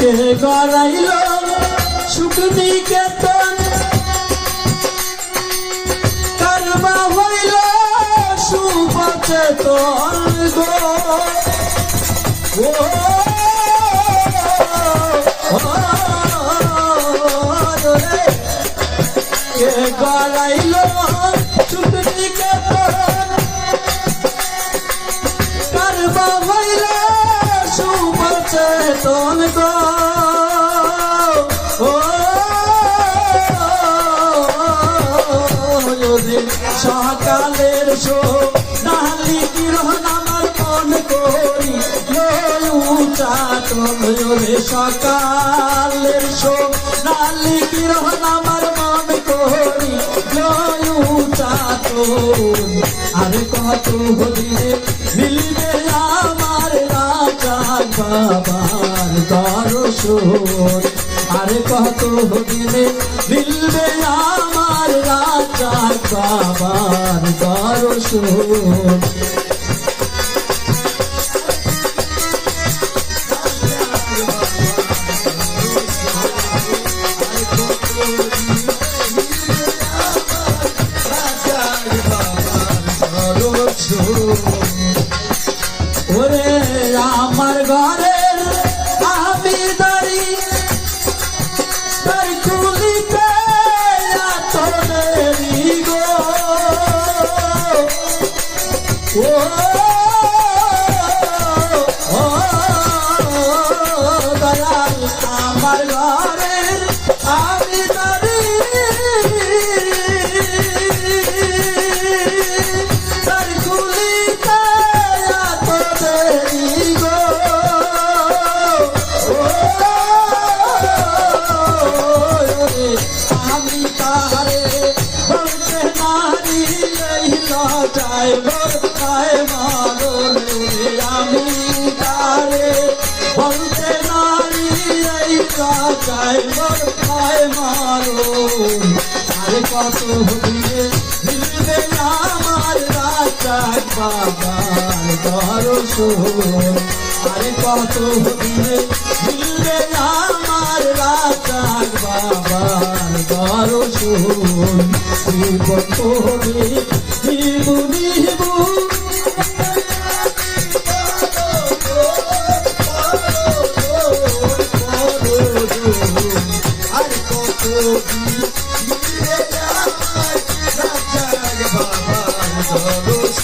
কে গড়াইল শুকনি কেতন কারবা হইল সুপচেতন গো কে যদি সকালের শো, নালি কিরণ আমার মন করি। উচাটন যদি সকালের শো, নালি কিরণ আমার মন করি। উচাটন আরে কত হলিলে মিলবে আমার রাজা বাবার দর্শন। আরে কত হলিলে মিলবে রাজা বাবার দর্শন ওরে আমার ঘরের আমি দাঁড়ি তার কুলিতে বলতায় মারণ আরে কত হইলে মিলবে আমার রাজা বাবার দর্শন আরে কত হইলে মিলবে আমার রাজা বাবার দর্শন শিব তোরে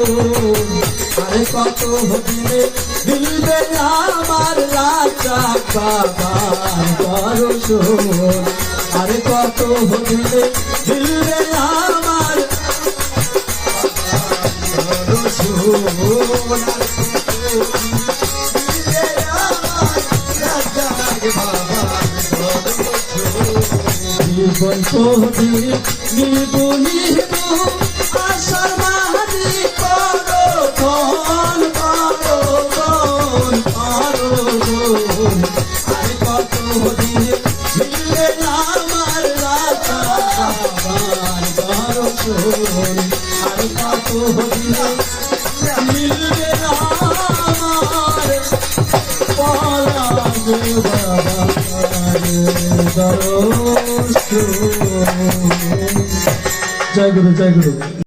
আরে কত দিলে মিলবে আমার রাজা আরে কত দিলে মিলবে আমার জীবন নিবু আশার দর্শন জয় গুরু জয় গুরু